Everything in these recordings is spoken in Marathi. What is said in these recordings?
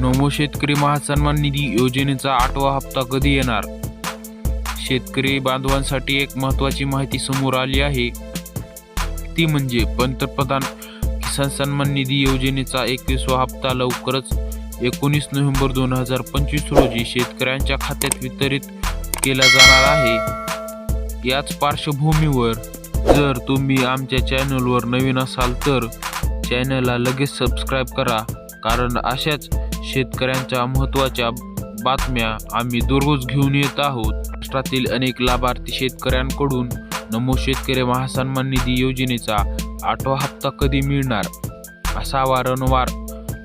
नमो शेतकरी महासन्मान निधी योजनेचा आठवा हप्ता कधी येणार? शेतकरी बांधवांसाठी एक महत्त्वाची माहिती समोर आली आहे. ती म्हणजे पंतप्रधान किसान सन्मान निधी योजनेचा एकवीसवा हप्ता लवकरच एकोणीस नोव्हेंबर दोन हजार पंचवीस रोजी शेतकऱ्यांच्या खात्यात वितरित केला जाणार आहे. याच पार्श्वभूमीवर जर तुम्ही आमच्या चॅनलवर नवीन असाल तर चॅनलला लगेच सबस्क्राईब करा कारण अशाच शेतकऱ्यांच्या महत्त्वाच्या बातम्या आम्ही दररोज घेऊन येत आहोत. राष्ट्रातील अनेक लाभार्थी शेतकऱ्यांकडून नमो शेतकरी महासन्मान निधी योजनेचा आठवा हप्ता कधी मिळणार? असा वारंवार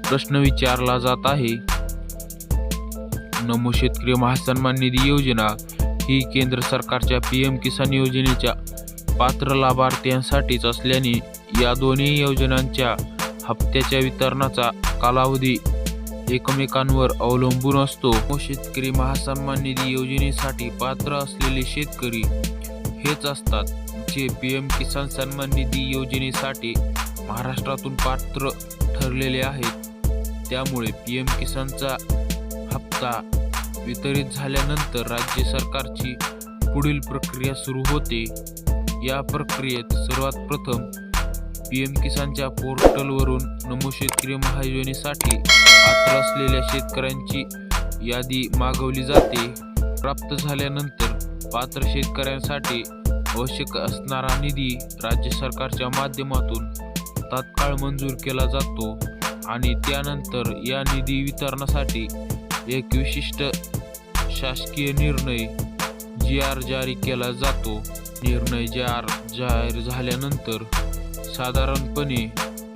प्रश्न विचारला जात आहे. नमो शेतकरी महासन्मान निधी योजना ही केंद्र सरकारच्या पी एम किसान योजनेच्या पात्र लाभार्थ्यांसाठीच असल्याने या दोन्ही योजनांच्या हप्त्याच्या वितरणाचा कालावधी एकमेकांवर अवलंबून असतो. शेतकरी महासन्मान निधी योजनेसाठी पात्र असलेले शेतकरी हेच असतात जे पी एम किसान सन्मान निधी योजनेसाठी महाराष्ट्रातून पात्र ठरलेले आहेत. त्यामुळे पी एम किसानचा हप्ता वितरित झाल्यानंतर राज्य सरकारची पुढील प्रक्रिया सुरू होते. या प्रक्रियेत सर्वात प्रथम पी एम किसानच्या पोर्टलवरून नमो शेतकरी महायोजनेसाठी पात्र असलेल्या शेतकऱ्यांची यादी मागवली जाते. प्राप्त झाल्यानंतर पात्र शेतकऱ्यांसाठी आवश्यक असणारा निधी राज्य सरकारच्या माध्यमातून तात्काळ मंजूर केला जातो आणि त्यानंतर या निधी वितरणासाठी एक विशिष्ट शासकीय निर्णय जी आर जारी केला जातो. निर्णय जी आर जाहीर झाल्यानंतर साधारणपणे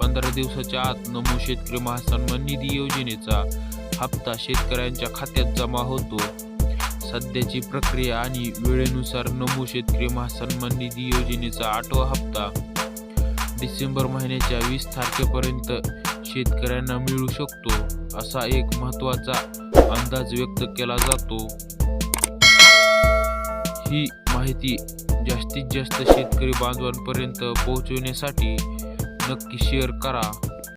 पंधरा दिवसाच्या आत नमो शेतकरी महासन्मान निधी योजनेचा हप्ता शेतकऱ्यांच्या खात्यात जमा होतो. सध्याची प्रक्रिया आणि वेळेनुसार नमो शेतकरी महासन्मान निधी योजनेचा आठवा हप्ता डिसेंबर महिन्याच्या वीस तारखेपर्यंत शेतकऱ्यांना मिळू शकतो असा एक महत्त्वाचा अंदाज व्यक्त केला जातो. ही माहिती जास्तीत जास्त शेतकरी बांधवांपर्यंत पोहोचविण्यासाठी नक्की शेअर करा.